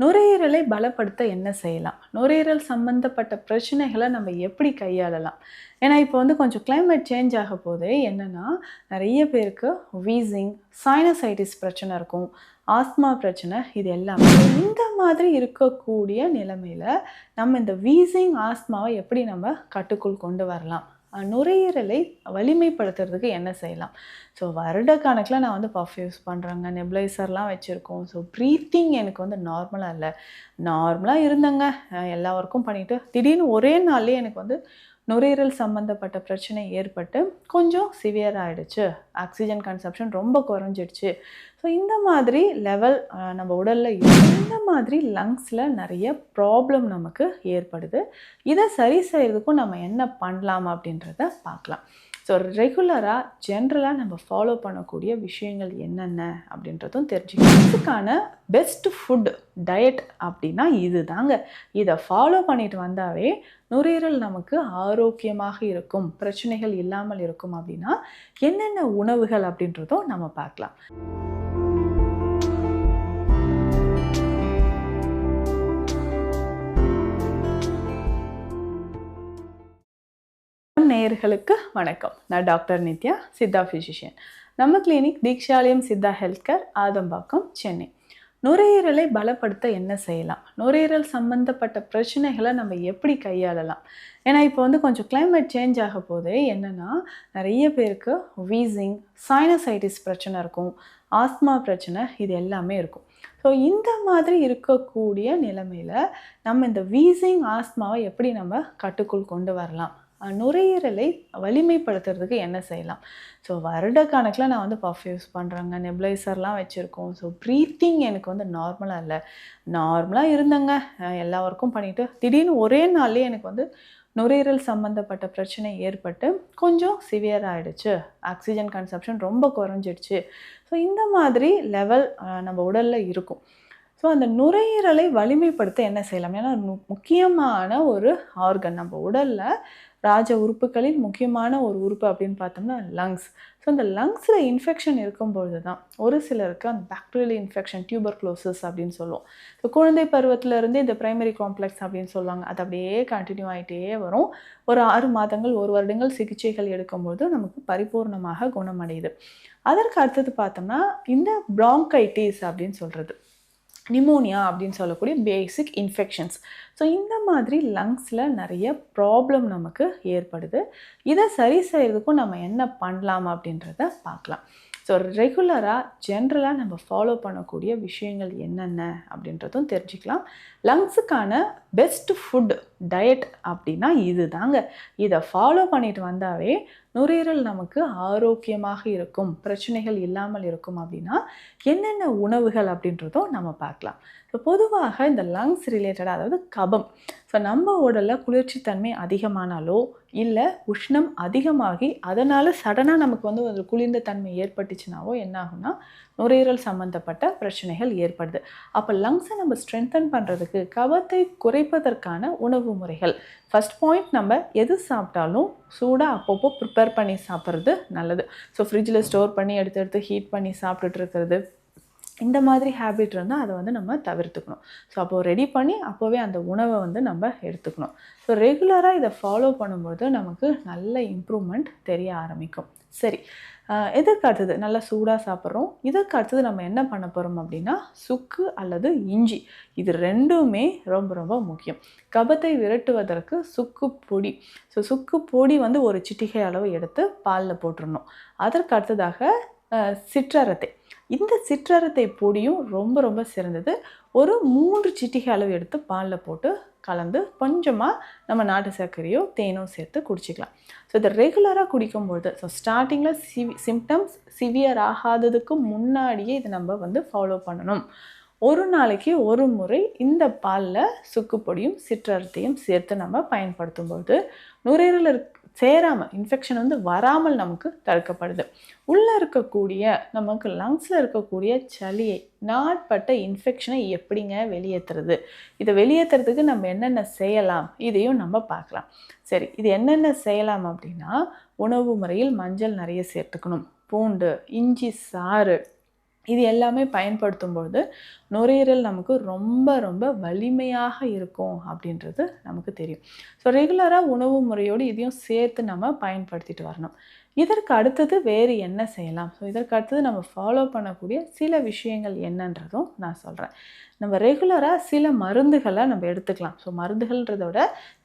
நுரையீரலை பலப்படுத்த என்ன செய்யலாம்? நுரையீரல் சம்மந்தப்பட்ட பிரச்சனைகளை நம்ம எப்படி கையாளலாம்? ஏன்னா இப்போ வந்து கொஞ்சம் கிளைமேட் சேஞ்ச் ஆக போது என்னென்னா நிறைய பேருக்கு வீசிங் சைனசைட்டிஸ் பிரச்சனை இருக்கும் ஆஸ்மா பிரச்சனை இது எல்லாமே. இந்த மாதிரி இருக்கக்கூடிய நிலைமையில் நம்ம இந்த வீசிங் ஆஸ்மாவை எப்படி நம்ம கட்டுக்குள் கொண்டு வரலாம்? நுரையீரலை வலிமைப்படுத்துறதுக்கு என்ன செய்யலாம்? ஸோ வருட கணக்கில் நான் வந்து பஃப் யூஸ் பண்ணுறேங்க நெப்ளைசர்லாம் வச்சுருக்கோம். ஸோ ப்ரீத்திங் எனக்கு வந்து நார்மலாக இல்லை. நார்மலாக இருந்தேங்க. எல்லா ஒர்க்கும் பண்ணிவிட்டு திடீர்னு ஒரே நாள்லேயே எனக்கு வந்து நுரையீரல் சம்மந்தப்பட்ட பிரச்சனை ஏற்பட்டு கொஞ்சம் சிவியர் ஆகிடுச்சு ஆக்சிஜன் கன்சப்ஷன் ரொம்ப குறைஞ்சிடுச்சு. ஸோ இந்த மாதிரி லெவல் நம்ம உடலில் இந்த மாதிரி லங்ஸில் நிறைய ப்ராப்ளம் நமக்கு ஏற்படுது. இதை சரி செய்கிறதுக்கும் நம்ம என்ன பண்ணலாம் அப்படின்றத பார்க்கலாம். ஸோ ரெகுலராக ஜென்ரலாக நம்ம ஃபாலோ பண்ணக்கூடிய விஷயங்கள் என்னென்ன அப்படின்றதும் தெரிஞ்சுக்கணும் இதுக்கான பெஸ்ட் ஃபுட் டயட் அப்படின்னா இது தாங்க இதை ஃபாலோ பண்ணிட்டு வந்தாவே நுரையீரல் நமக்கு ஆரோக்கியமாக இருக்கும் பிரச்சனைகள் இல்லாமல் இருக்கும் அப்படின்னா என்னென்ன உணவுகள் அப்படின்றதும் நம்ம பார்க்கலாம். நேயர்களுக்கு வணக்கம். நான் டாக்டர் நித்யா சித்தா ஃபிசிஷியன் நம்ம clinic Dheekshalayam Siddha health care Adambakkam Chennai. நுரையீரலை பலப்படுத்த என்ன செய்யலாம்? நுரையீரல் சம்மந்தப்பட்ட பிரச்சனைகளை நம்ம எப்படி கையாளலாம்? ஏன்னா இப்போ வந்து கொஞ்சம் கிளைமேட் சேஞ்ச் ஆக போது என்னென்னா நிறைய பேருக்கு வீசிங் சைனசைட்டிஸ் பிரச்சனை இருக்கும் ஆஸ்மா பிரச்சனை இது எல்லாமே இருக்கும். ஸோ இந்த மாதிரி இருக்கக்கூடிய நிலைமையில் நம்ம இந்த வீசிங் ஆஸ்மாவை எப்படி நம்ம கட்டுக்குள் கொண்டு வரலாம்? நுரையீரலை வலிமைப்படுத்துறதுக்கு என்ன செய்யலாம்? ஸோ வருட கணக்கில் நான் வந்து பஃப் யூஸ் பண்ணுறேங்க நெப்ளைசர்லாம் வச்சுருக்கோம். ஸோ ப்ரீத்திங் எனக்கு வந்து நார்மலாக இல்லை. நார்மலாக இருந்தேங்க. எல்லா ஒர்க்கும் பண்ணிவிட்டு திடீர்னு ஒரே நாள்லேயே எனக்கு வந்து நுரையீரல் சம்மந்தப்பட்ட பிரச்சனை ஏற்பட்டு கொஞ்சம் சிவியர் ஆகிடுச்சு ஆக்சிஜன் கன்சப்ஷன் ரொம்ப குறைஞ்சிடுச்சு. ஸோ இந்த மாதிரி லெவல் நம்ம உடலில் இருக்கும். ஸோ அந்த நுரையீரலை வலிமைப்படுத்த என்ன செய்யலாம்? ஏன்னா முக்கியமான ஒரு ஆர்கன் நம்ம உடலில் ராஜ உறுப்புகளில் முக்கியமான ஒரு உறுப்பு அப்படின்னு பார்த்தோம்னா லங்ஸ் ஸோ அந்த லங்ஸில் இன்ஃபெக்ஷன் இருக்கும்பொழுது தான் ஒரு சிலருக்கு அந்த பாக்டீரியல் இன்ஃபெக்ஷன் டியூபர் க்ளோசஸ் அப்படின்னு சொல்லுவோம். ஸோ குழந்தை பருவத்திலேருந்தே இந்த பிரைமரி காம்ப்ளெக்ஸ் அப்படின்னு சொல்லுவாங்க. அது அப்படியே கண்டினியூ ஆகிட்டே வரும். ஒரு ஆறு மாதங்கள் ஒரு வருடங்கள் சிகிச்சைகள் எடுக்கும்போது நமக்கு பரிபூர்ணமாக குணமடையுது. அதற்கு அடுத்தது பார்த்தோம்னா இந்த ப்ராங்கைட்டிஸ் அப்படின்னு சொல்கிறது நிமோனியா அப்படின்னு சொல்லக்கூடிய பேசிக் இன்ஃபெக்ஷன்ஸ் ஸோ இந்த மாதிரி லங்ஸில் நிறைய ப்ராப்ளம் நமக்கு ஏற்படுது. இதை சரி செய்கிறதுக்கும் நம்ம என்ன பண்ணலாம் அப்படின்றத பார்க்கலாம். ஸோ ரெகுலராக ஜென்ரலாக நம்ம ஃபாலோ பண்ணக்கூடிய விஷயங்கள் என்னென்ன அப்படின்றதும் தெரிஞ்சுக்கலாம். லங்ஸுக்கான பெஸ்ட் ஃபுட் டயட் அப்படின்னா இது தாங்க இதை ஃபாலோ பண்ணிட்டு வந்தாவே நுரையீரல் நமக்கு ஆரோக்கியமாக இருக்கும். பிரச்சனைகள் இல்லாமல் இருக்கும் அப்படின்னா என்னென்ன உணவுகள் அப்படின்றதும் நம்ம பார்க்கலாம். ஸோ பொதுவாக இந்த லங்ஸ் ரிலேட்டடாக அதாவது கபம். ஸோ நம்ம உடலில் குளிர்ச்சித்தன்மை அதிகமானாலோ இல்லை உஷ்ணம் அதிகமாகி அதனால் சடனாக நமக்கு வந்து ஒரு குளிர்ந்த தன்மை ஏற்பட்டுச்சுனாவோ என்னாகும்னா நுரையீரல் சம்மந்தப்பட்ட பிரச்சனைகள் ஏற்படுது. அப்போ லங்ஸை நம்ம ஸ்ட்ரென்தன் பண்ணுறதுக்கு கபத்தை குறைப்பதற்கான உணவு முறைகள். ஃபஸ்ட் பாயிண்ட் நம்ம எது சாப்பிட்டாலும் சூடாக அப்பப்போ ப்ரிப்பேர் பண்ணி சாப்பிட்றது நல்லது. ஸோ ஃப்ரிட்ஜில் ஸ்டோர் பண்ணி எடுத்து எடுத்து ஹீட் பண்ணி சாப்பிட்டுட்டு இருக்கிறது இந்த மாதிரி ஹேபிட் இருந்தால் அதை வந்து நம்ம தவிர்த்துக்கணும். ஸோ அப்போது ரெடி பண்ணி அப்போவே அந்த உணவை வந்து நம்ம எடுத்துக்கணும். ஸோ ரெகுலராக இதை ஃபாலோ பண்ணும்போது நமக்கு நல்ல இம்ப்ரூவ்மெண்ட் தெரிய ஆரம்பிக்கும். சரி. எதற்கு அடுத்தது நல்லா சூடாக சாப்பிட்றோம். இதற்கு அடுத்தது நம்ம என்ன பண்ண போகிறோம் அப்படின்னா சுக்கு அல்லது இஞ்சி. இது ரெண்டுமே ரொம்ப ரொம்ப முக்கியம். கபத்தை விரட்டுவதற்கு சுக்கு பொடி. ஸோ சுக்கு பொடி வந்து ஒரு சிட்டிகை அளவு எடுத்து பாலில் போட்டுடணும் அதற்கு அடுத்ததாக சிற்றரத்தை. இந்த சிற்றரத்தை பொடியும் ரொம்ப ரொம்ப சிறந்தது. ஒரு மூன்று சிட்டிகை அளவு எடுத்து பாலில் போட்டு கலந்து கொஞ்சமாக நம்ம நாட்டு சர்க்கரையோ தேனோ சேர்த்து குடிச்சிக்கலாம். ஸோ இதை ரெகுலராக குடிக்கும்பொழுது ஸோ ஸ்டார்டிங்கில் சிவி சிம்டம்ஸ் சிவியர் ஆகாததுக்கு முன்னாடியே இதை நம்ம வந்து ஃபாலோ பண்ணணும். ஒரு நாளைக்கு ஒரு முறை இந்த பாலில் சுக்குப்பொடியும் சிற்றரத்தையும் சேர்த்து நம்ம பயன்படுத்தும்போது நுரையீரல் இருக் சேராமல் இன்ஃபெக்ஷன் வந்து வராமல் நமக்கு தடுக்கப்படுது. உள்ளே இருக்கக்கூடிய நமக்கு லங்ஸில் இருக்கக்கூடிய சளியை நாட்பட்ட இன்ஃபெக்ஷனை எப்படிங்க வெளியேற்றுறது இதை வெளியேற்றுறதுக்கு நம்ம என்னென்ன செய்யலாம்? இதையும் நம்ம பார்க்கலாம். சரி இது என்னென்ன செய்யலாம் அப்படின்னா உணவு முறையில் மஞ்சள் நிறைய சேர்த்துக்கணும். பூண்டு இஞ்சி சாறு இது எல்லாமே பயன்படுத்தும்பொழுது நுரையீரல் நமக்கு ரொம்ப ரொம்ப வலிமையாக இருக்கும் அப்படின்றது நமக்கு தெரியும். ஸோ ரெகுலராக உணவு முறையோடு இதையும் சேர்த்து நம்ம பயன்படுத்திட்டு வரணும். இதற்கு அடுத்தது வேறு என்ன செய்யலாம்? ஸோ இதற்கு அடுத்தது நம்ம ஃபாலோ பண்ணக்கூடிய சில விஷயங்கள் என்னன்றதும் நான் சொல்கிறேன் நம்ம ரெகுலராக சில மருந்துகளை நம்ம எடுத்துக்கலாம். ஸோ மருந்துகள்ன்றத விட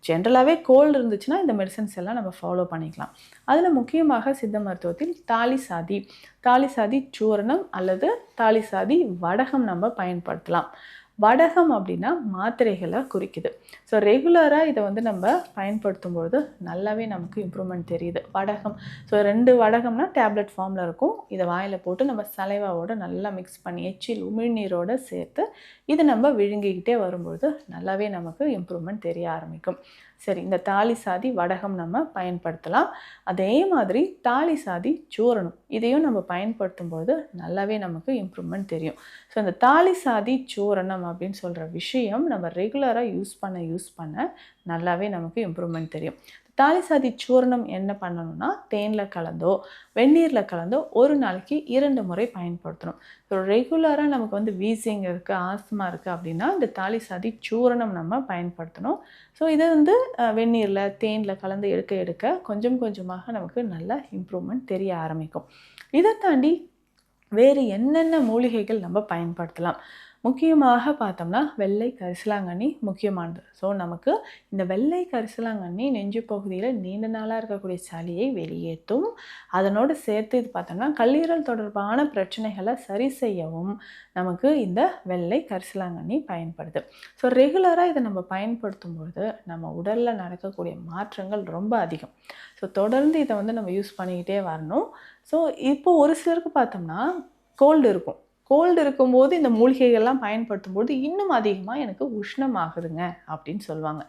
ஜென்ரலாகவே கோல்டு இருந்துச்சுன்னா இந்த மெடிசன்ஸ் எல்லாம் நம்ம ஃபாலோ பண்ணிக்கலாம். அதில் முக்கியமாக சித்த மருத்துவத்தில் தாலி சாதி தாலி சாதி சூரணம் அல்லது தாலி சாதி வடகம் நம்ம பயன்படுத்தலாம். வடகம் அப்படின்னா மாத்திரைகளை குறிக்குது. ஸோ ரெகுலராக இதை வந்து நம்ம பயன்படுத்தும் பொழுது நல்லாவே நமக்கு இம்ப்ரூவ்மெண்ட் தெரியுது. வடகம். ஸோ ரெண்டு வடகம்னா டேப்லெட் ஃபார்மில் இருக்கும். இதை வாயில் போட்டு நம்ம சலைவாவோட நல்லா மிக்ஸ் பண்ணி எச்சில் உமிழ்நீரோடு சேர்த்து இது நம்ம விழுங்கிக்கிட்டே வரும்பொழுது நல்லாவே நமக்கு இம்ப்ரூவ்மெண்ட் தெரிய ஆரம்பிக்கும். சரி இந்த தாலி சாதி வடகம் நம்ம பயன்படுத்தலாம். அதே மாதிரி தாலி சாதி சூரணம் இதையும் நம்ம பயன்படுத்தும் பொழுது நல்லாவே நமக்கு இம்ப்ரூவ்மெண்ட் தெரியும். ஸோ இந்த தாலி சாதி சூரணம் அப்படின்னு சொல்கிற விஷயம் நம்ம ரெகுலராக யூஸ் பண்ண யூஸ் பண்ண நல்லாவே நமக்கு இம்ப்ரூவ்மெண்ட் தெரியும். தாலி சாதி சூரணம் என்ன பண்ணணும்னா தேனில் கலந்தோ வெந்நீரில் கலந்தோ ஒரு நாளைக்கு இரண்டு முறை பயன்படுத்தணும். ஸோ ரெகுலராக நமக்கு வந்து வீசிங் இருக்குது ஆஸ்மா இருக்குது அப்படின்னா இந்த தாலி சாதி சூரணம் நம்ம பயன்படுத்தணும். ஸோ இதை வந்து வெந்நீரில் தேனில் கலந்து எடுக்க எடுக்க கொஞ்சம் கொஞ்சமாக நமக்கு நல்ல இம்ப்ரூவ்மெண்ட் தெரிய ஆரம்பிக்கும். இதை தாண்டி வேறு என்னென்ன மூலிகைகள் நம்ம பயன்படுத்தலாம்? முக்கியமாக பார்த்தோம்னா வெள்ளை கரிசலாங்கண்ணி முக்கியமானது. ஸோ நமக்கு இந்த வெள்ளை கரிசலாங்கண்ணி நெஞ்சு பகுதியில் நீண்ட நாளாக இருக்கக்கூடிய சளியை வெளியேற்றும். அதனோடு சேர்த்து இது பார்த்தோம்னா கல்லீரல் தொடர்பான பிரச்சனைகளை சரி செய்யவும் நமக்கு இந்த வெள்ளை கரிசலாங்கண்ணி பயன்படுது. ஸோ ரெகுலராக இதை நம்ம பயன்படுத்தும் பொழுது நம்ம உடலில் நடக்கக்கூடிய மாற்றங்கள் ரொம்ப அதிகம். ஸோ தொடர்ந்து இதை வந்து நம்ம யூஸ் பண்ணிக்கிட்டே வரணும். ஸோ இப்போ ஒரு சிலருக்கு பார்த்தோம்னா கோல்டு இருக்கும். கோல்டு இருக்கும்போது இந்த மூலிகைகள்லாம் பயன்படுத்தும் போது இன்னும் அதிகமாக எனக்கு உஷ்ணம் ஆகுதுங்க அப்படின்னு சொல்லுவாங்க.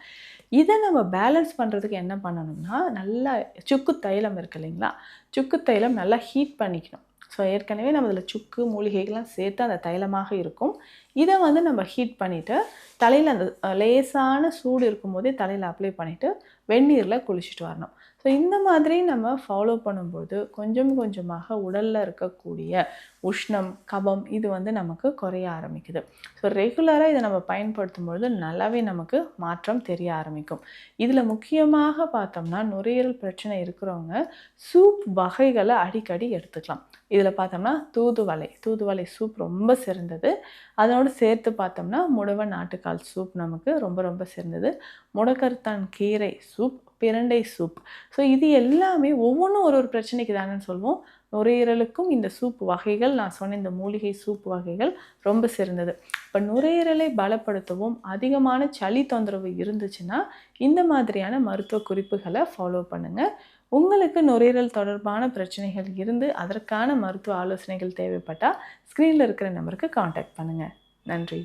இதை நம்ம பேலன்ஸ் பண்ணுறதுக்கு என்ன பண்ணணும்னா நல்லா சுக்கு தைலம் இருக்கு இல்லைங்களா? சுக்கு தைலம் நல்லா ஹீட் பண்ணிக்கணும். ஸோ ஏற்கனவே நம்ம அதில் சுக்கு மூலிகைகள்லாம் சேர்த்து அந்த தைலமாக இருக்கும். இதை வந்து நம்ம ஹீட் பண்ணிவிட்டு தலையில் அந்த லேசான சூடு இருக்கும்போதே தலையில் அப்ளை பண்ணிவிட்டு வெந்நீரில் குளிச்சுட்டு வரணும். ஸோ இந்த மாதிரி நம்ம ஃபாலோ பண்ணும்போது கொஞ்சம் கொஞ்சமாக உடலில் இருக்கக்கூடிய உஷ்ணம் கபம் இது வந்து நமக்கு குறைய ஆரம்பிக்குது. ஸோ ரெகுலராக இதை நம்ம பயன்படுத்தும் பொழுது நல்லாவே நமக்கு மாற்றம் தெரிய ஆரம்பிக்கும். இதில் முக்கியமாக பார்த்தோம்னா நுரையீரல் பிரச்சனை இருக்கிறவங்க சூப் வகைகளை அடிக்கடி எடுத்துக்கலாம். இதில் பார்த்தோம்னா தூதுவளை தூதுவளை சூப் ரொம்ப சிறந்தது. அதனோடு சேர்த்து பார்த்தோம்னா முடவ நாட்டுக்கால் சூப் நமக்கு ரொம்ப ரொம்ப சிறந்தது. முடக்கருத்தான் கீரை சூப் பிரண்டை சூப். ஸோ இது எல்லாமே ஒவ்வொன்றும் ஒரு ஒரு பிரச்சனைக்கு தானேன்னு சொல்லுவோம் நுரையீரலுக்கும் இந்த சூப் வகைகள் நான் சொன்ன இந்த மூலிகை சூப் வகைகள் ரொம்ப சிறந்தது. இப்போ நுரையீரலை பலப்படுத்தவும் அதிகமான சளி தொந்தரவு இருந்துச்சுன்னா இந்த மாதிரியான மருத்துவ குறிப்புகளை ஃபாலோ பண்ணுங்கள் உங்களுக்கு நுரையீரல் தொடர்பான பிரச்சனைகள் இருந்து அதற்கான மருத்துவ ஆலோசனைகள் தேவைப்பட்டால் ஸ்க்ரீனில் இருக்கிற நம்பருக்கு காண்டாக்ட் பண்ணுங்கள் நன்றி.